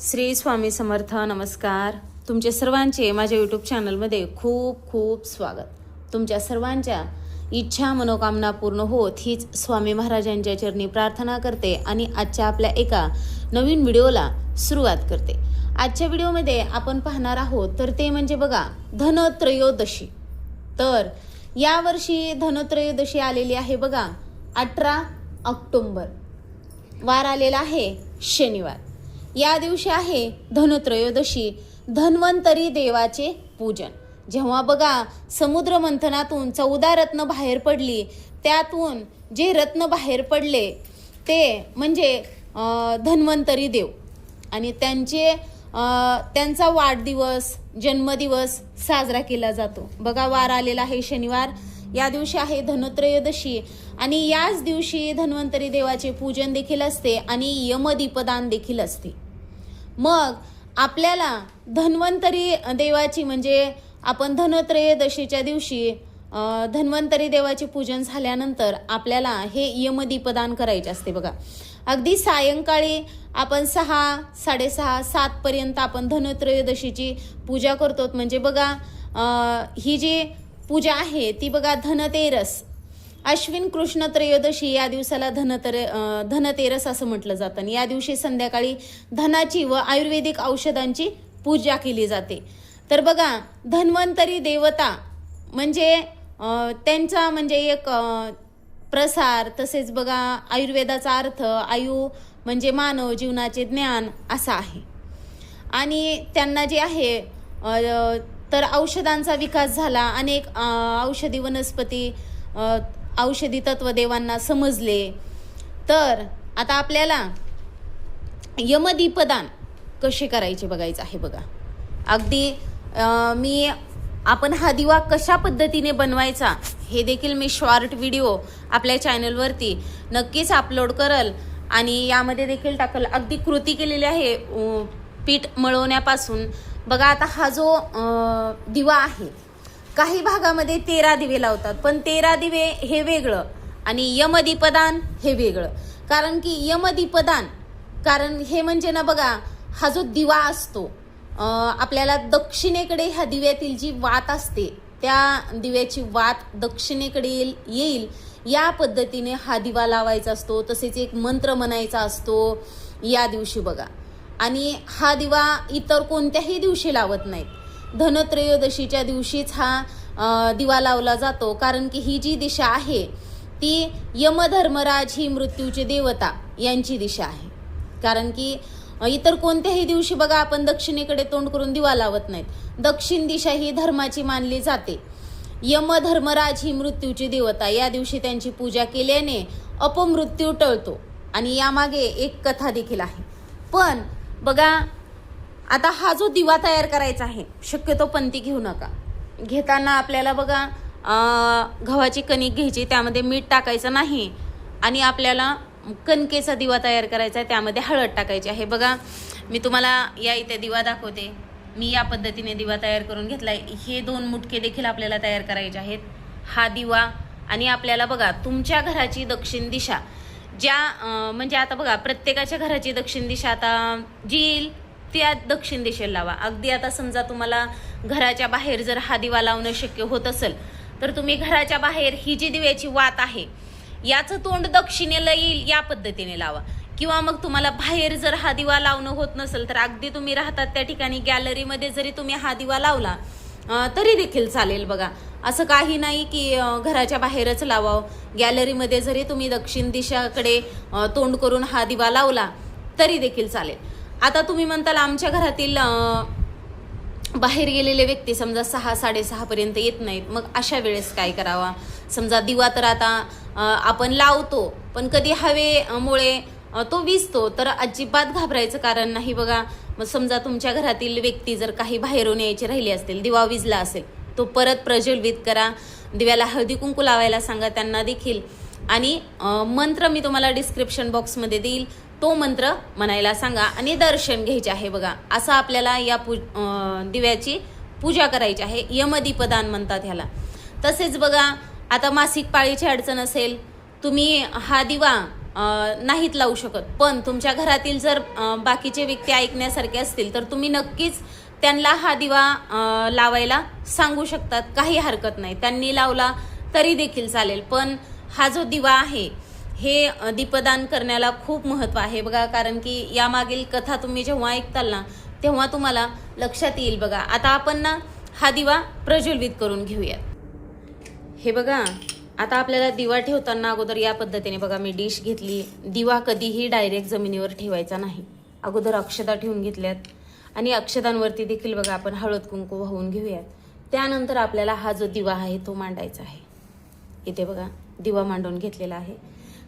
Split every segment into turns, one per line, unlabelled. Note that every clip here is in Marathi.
श्री स्वामी समर्थ नमस्कार. तुमचे सर्वांचे माझ्या यूट्यूब चॅनलमध्ये खूप खूप स्वागत. तुमच्या सर्वांच्या इच्छा मनोकामना पूर्ण होत हीच स्वामी महाराजांच्या चरणी प्रार्थना करते आणि आजच्या आपल्या एका नवीन व्हिडिओला सुरुवात करते. आजच्या व्हिडिओमध्ये आपण पाहणार आहोत तर ते म्हणजे बघा धनत्रयोदशी. तर यावर्षी धनत्रयोदशी आलेली आहे बघा अठरा ऑक्टोंबर. वार आलेला आहे शनिवार. या दिवशी आहे धनत्रयोदशी धन्वंतरी देवाचे पूजन. जेव्हा बघा समुद्र मंथनातून चौदा रत्न बाहेर पडली त्यातून जे रत्न बाहेर पडले ते म्हणजे धन्वंतरी देव. आणि त्यांचे त्यांचा वाढदिवस जन्मदिवस साजरा केला जातो. बघा वार आलेला आहे शनिवार. या दिवशी आहे धनत्रयोदशी आणि याच दिवशी धन्वंतरी देवाचे पूजन देखील असते आणि यमदीपदान देखील असते. मग आपल्याला धन्वंतरी देवाची म्हणजे आपण धनत्रयोदशीच्या दिवशी धन्वंतरी देवाचे पूजन झाल्यानंतर आपल्याला हे यमदीपदान करायचे असते बघा. अगदी सायंकाळी आपण सहा साडेसहा सातपर्यंत आपण धनत्रयोदशीची पूजा करतो. म्हणजे बघा ही जी पूजा आहे ती बघा धनतेरस. अश्विन कृष्ण त्रयोदशी या दिवसाला धनतर धनतेरस असं म्हटलं जातं. आणि या दिवशी संध्याकाळी धनाची व आयुर्वेदिक औषधांची पूजा केली जाते. तर बघा धन्वंतरी देवता म्हणजे त्यांचा म्हणजे एक प्रसार तसेच बघा आयुर्वेदाचा अर्थ आयु म्हणजे मानव जीवनाचे ज्ञान असं आहे. आणि त्यांना जे आहे तर औषधांचा विकास झाला. अनेक औषधी वनस्पती औषधी तत्वदेवांना समजले. तर आता आपल्याला यमदीपदान कसे करायचे बघायचं आहे बघा. अगदी मी आपण हा दिवा कशा पद्धतीने बनवायचा हे देखील मी शॉर्ट व्हिडिओ आपल्या चॅनलवरती नक्कीच अपलोड करल आणि यामध्ये देखील टाकल. अगदी कृती केलेली आहे पीठ मळवण्यापासून. बघा आता हा जो दिवा आहे काही भागामध्ये तेरा दिवे लावतात. पण तेरा दिवे हे वेगळं आणि यमदीपदान हे वेगळं. कारण की यमदीपदान कारण हे म्हणजे ना बघा हा जो दिवा असतो आपल्याला दक्षिणेकडे ह्या दिव्यातील जी वात असते त्या दिव्याची वात दक्षिणेकडे येईल येईल. या पद्धतीने हा दिवा लावायचा असतो. तसेच एक मंत्र म्हणायचा असतो या दिवशी बघा. आणि हा दिवा इतर कोणत्याही दिवशी लावत नाहीत. धनत्रयोदशीच्या दिवशीच हा दिवा लावला जातो. कारण की ही जी दिशा आहे ती यमधर्मराज ही मृत्यूची देवता यांची दिशा आहे. कारण की इतर कोणत्याही दिवशी बघा आपण दक्षिणेकडे तोंड करून दिवा लावत नाहीत. दक्षिण दिशा ही धर्माची मानली जाते. यमधर्मराज ही मृत्यूची देवता. या दिवशी त्यांची पूजा केल्याने अपमृत्यू टळतो. आणि यामागे एक कथा देखील आहे. पण बघा आता हा जो दिवा तयार करायचा आहे शक्यतो पंती घेऊ नका. घेताना आपल्याला बघा गव्हाची कणिक घ्यायची त्यामध्ये मीठ टाकायचं नाही आणि आपल्याला कणकेचा दिवा तयार करायचा आहे त्यामध्ये हळद टाकायची आहे. बघा मी तुम्हाला या इथे दिवा दाखवते. मी या पद्धतीने दिवा तयार करून घेतलाय. हे दोन मुटके देखील आपल्याला तयार करायचे आहेत. हा दिवा आणि आपल्याला बघा तुमच्या घराची दक्षिण दिशा. ज्या म्हणजे आता बघा प्रत्येकाच्या घराची दक्षिण दिशा आता जी येईल त्या दक्षिण दिशेला लावा. अगदी आता समजा तुम्हाला घराच्या बाहेर जर हा दिवा लावणं शक्य होत असेल तर तुम्ही घराच्या बाहेर ही जी दिव्याची वात आहे याचं तोंड दक्षिणेला येईल या पद्धतीने लावा. किंवा मग तुम्हाला बाहेर जर हा दिवा लावणं होत नसेल तर अगदी तुम्ही राहतात त्या ठिकाणी गॅलरीमध्ये जरी तुम्ही हा दिवा लावला तरी देखील चालेल बघा. असं काही नाही की घराच्या बाहेरच लावावं. गॅलरीमध्ये जरी तुम्ही दक्षिण दिशाकडे तोंड करून हा दिवा लावला तरी देखील चालेल. आता तुम्ही म्हणताल आमच्या घरातील बाहेर गेलेले व्यक्ती समजा सहा साडेसहापर्यंत येत नाहीत. मग अशा वेळेस काय करावा? समजा दिवा तर आता आपण लावतो पण कधी हवेमुळे तो विजतो तर अजिबात घाबरायचं कारण नाही बघा. मग समजा तुमच्या घरातील व्यक्ती जर काही बाहेरून यायचे राहिले असतील दिवा विजला असेल तो परत प्रज्वलित करा. दिव्याला हळदी कुंकू लावायला सांगा त्यांना देखील. आणि मंत्र मी तुम्हाला डिस्क्रिप्शन बॉक्समध्ये देईल. तो मंत्र म्हणायला सांगा आणि दर्शन घ्यायचे आहे बघा. असं आपल्याला या पू दिव्याची पूजा करायची आहे. यमदीपदान म्हणतात ह्याला. तसेच बघा आता मासिक पाळीची अडचण असेल तुम्ही हा दिवा नाहीत लावू शकत. पण तुमच्या घरातील जर बाकीचे व्यक्ती ऐकण्यासारखे असतील तर तुम्ही नक्कीच त्यांना हा दिवा लावायला सांगू शकतात. काही हरकत नाही. त्यांनी लावला तरी देखील चालेल. पण हा जो दिवा आहे हे दीपदान करण्याला खूप महत्त्व आहे. बघा कारण की यामागील कथा तुम्ही जेव्हा ऐकताल ना तेव्हा तुम्हाला लक्षात येईल बघा. आता आपण ना हा दिवा प्रज्वलित करून घेऊयात. हे बघा आता आपल्याला दिवा ठेवताना अगोदर या पद्धतीने बघा मी डिश घेतली. दिवा कधीही डायरेक्ट जमिनीवर ठेवायचा नाही. अगोदर अक्षदा ठेवून घेतल्यात. आणि अक्षदांवरती देखील बघा आपण हळद कुंकू वाहून घेऊयात. त्यानंतर आपल्याला हा जो दिवा आहे तो मांडायचा आहे. इथे बघा दिवा मांडून घेतलेला आहे.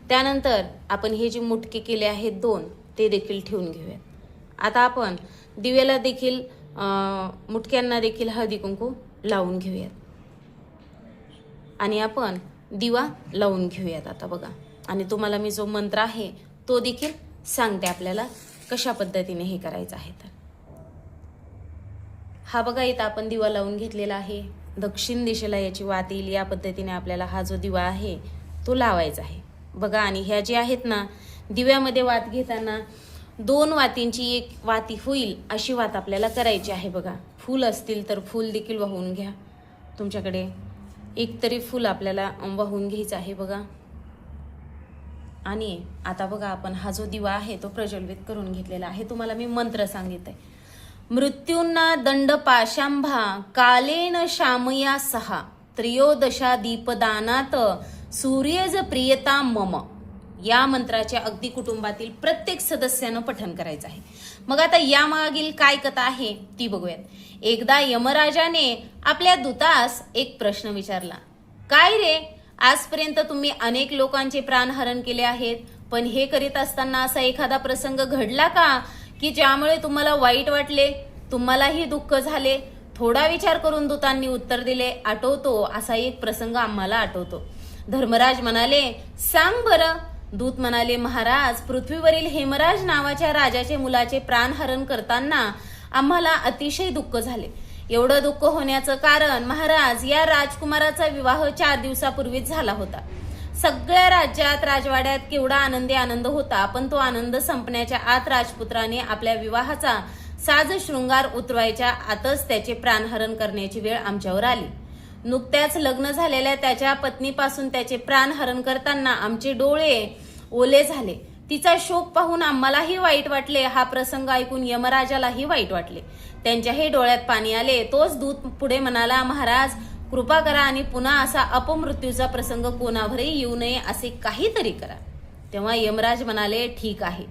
त्यानंतर आपण हे जे मुटके केले आहेत दोन ते देखील ठेवून घेऊयात. आता आपण दिव्याला देखील मुटक्यांना देखील हळदी कुंकू लावून घेऊयात. आणि आपण दिवा लावून घेऊयात आता बघा. आणि तुम्हाला मी जो मंत्र आहे तो देखील सांगते आपल्याला कशा पद्धतीने हे करायचं आहे तर. हा बघा इथं आपण दिवा लावून घेतलेला आहे. दक्षिण दिशेला याची वात येईल या पद्धतीने आपल्याला हा जो दिवा आहे तो लावायचा आहे. बघा आणि ह्या ज्या आहेत ना दिव्यामध्ये वात घेताना दोन वातींची एक वाती होईल अशी वात आपल्याला करायची आहे बघा. फूल असतील तर फूल देखील वाहून घ्या. तुमच्याकडे एक तरी फूल आपल्याला वाहून घ्यायचं आहे बघा. आणि आता बघा आपण हा जो दिवा आहे तो प्रज्वलित करून घेतलेला आहे. तुम्हाला मी मंत्र सांगितलंय. मृत्यूंना दंड पाशांभा कालेन शामया सहा त्रयोदशा दीपदानात सूर्यज प्रियता मम. या मंत्राचे अगदी कुटुंबातील प्रत्येक सदस्यानं पठन करायचं आहे. मग आता यामागील काय कथा आहे ती बघूयात. एकदा यमराजाने आपल्या दूतास एक प्रश्न विचारला. काय रे? आजपर्यंत तुम्ही अनेक लोकांचे प्राणहरण केले आहेत पण हे करीत असताना असा एखादा प्रसंग घडला का की ज्यामुळे तुम्हाला वाईट वाटले तुम्हालाही दुःख झाले? थोडा विचार करून दूतांनी उत्तर दिले आठवतो असा एक प्रसंग आम्हाला आठवतो. धर्मराज म्हणाले सांग बरं. दूत म्हणाले महाराज पृथ्वीवरील हेमराज नावाच्या राजाचे मुलाचे प्राणहरण करताना आम्हाला अतिशय दुःख झाले. एवढं दुःख होण्याचं कारण महाराज या राजकुमाराचा विवाह चार दिवसापूर्वीच झाला होता. सगळ्या राज्यात राजवाड्यात केवढा आनंदी आनंद होता पण तो आनंद संपण्याच्या आत राजपुत्राने आपल्या विवाहाचा साज शृंगार उतरवायच्या आतच त्याचे प्राणहरण करण्याची वेळ आमच्यावर आली. नुकत्याच लग्न झालेल्या त्याच्या पत्नीपासून त्याचे प्राणहरण करताना आमचे डोळे ओले झाले. तिचा शोक पाहून आम्हालाही वाईट वाटले. हा प्रसंग ऐकून यमराजालाही वाईट वाटले. त्यांच्याही डोळ्यात पाणी आले. तोच दूत पुढे म्हणाला महाराज कृपा करा आणि पुन्हा असा अपमृत्यूचा प्रसंग कोणावरही येऊ नये असे काहीतरी करा. तेव्हा यमराज म्हणाले ठीक आहे.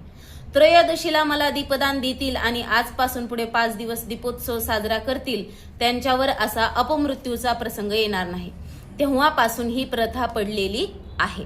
त्रयोदशीला मला दीपदान देतील आणि आजपासून पुढे पाच दिवस दीपोत्सव साजरा करतील त्यांच्यावर असा अपमृत्यूचा प्रसंग येणार नाही. तेव्हापासून ही प्रथा पडलेली आहे.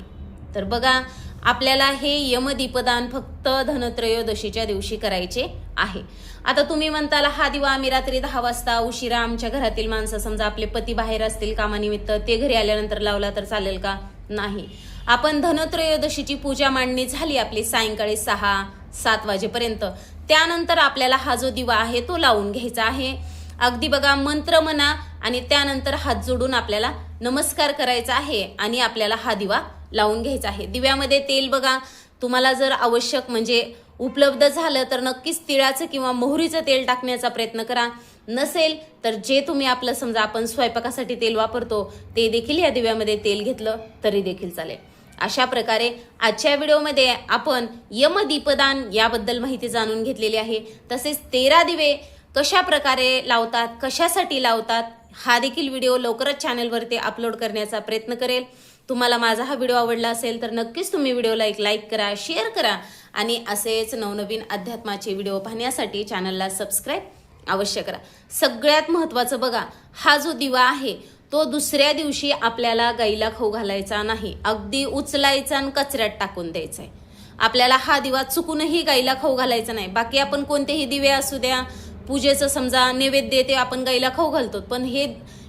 तर बघा आपल्याला हे यमदीपदान फक्त धनत्रयोदशीच्या दिवशी करायचे आहे. आता तुम्ही म्हणताल हा दिवा आम्ही रात्री दहा वाजता उशिरा आमच्या घरातील माणसं समजा आपले पती बाहेर असतील कामानिमित्त ते घरी आल्यानंतर लावला तर चालेल का? नाही. आपण धनत्रयोदशीची पूजा मांडणी झाली आपली सायंकाळी सहा सात वाजेपर्यंत. त्यानंतर आपल्याला हा जो दिवा आहे तो लावून घ्यायचा आहे. अगदी बघा मंत्र म्हणा आणि त्यानंतर हात जोडून आपल्याला नमस्कार करायचा आहे आणि आपल्याला हा दिवा लावून घ्यायचा आहे. दिव्यामध्ये तेल बघा तुम्हाला जर आवश्यक म्हणजे उपलब्ध झालं तर नक्कीच तिळाचं किंवा मोहरीचं तेल टाकण्याचा प्रयत्न करा. नसेल तर जे तुम्ही आपलं समजा आपण स्वयंपाकासाठी तेल वापरतो ते देखील या दिव्यामध्ये तेल घेतलं तरी देखील चालेल. अशा प्रकारे आजच्या व्हिडिओमध्ये आपण यमदीपदान याबद्दल माहिती जाणून घेतलेली आहे. तसेच तेरा दिवे कशा प्रकारे लावतात कशासाठी लावतात हा देखील व्हिडिओ लवकरच चॅनलवरती अपलोड करण्याचा प्रयत्न करेल. तुम्हाला माझा हा व्हिडिओ आवडला असेल तर नक्कीच तुम्ही व्हिडिओला एक लाईक करा शेअर करा आणि असेच नवनवीन अध्यात्माचे व्हिडिओ पाहण्यासाठी चॅनलला सबस्क्राईब अवश्य करा. सगळ्यात महत्त्वाचं बघा हा जो दिवा आहे तो दुसऱ्या दिवशी आपल्याला गाईला खाऊ घालायचा नाही. अगदी उचलायचा आणि कचऱ्यात टाकून द्यायचा आहे आपल्याला हा दिवा चुकूनही गाईला खाऊ घालायचा नाही. बाकी आपण कोणतेही दिवे असू द्या पूजेचं समजा नैवेद्य ते आपण गाईला खाऊ घालतो. पण हे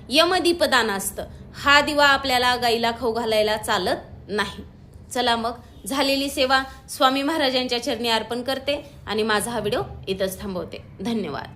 यमदीपदान असतं. हा दिवा आपल्याला गाईला खाऊ घालायला चालत नाही. चला मग झालेली सेवा स्वामी महाराजांच्या चरणी अर्पण करते आणि माझा हा व्हिडिओ इथंच थांबवते. धन्यवाद.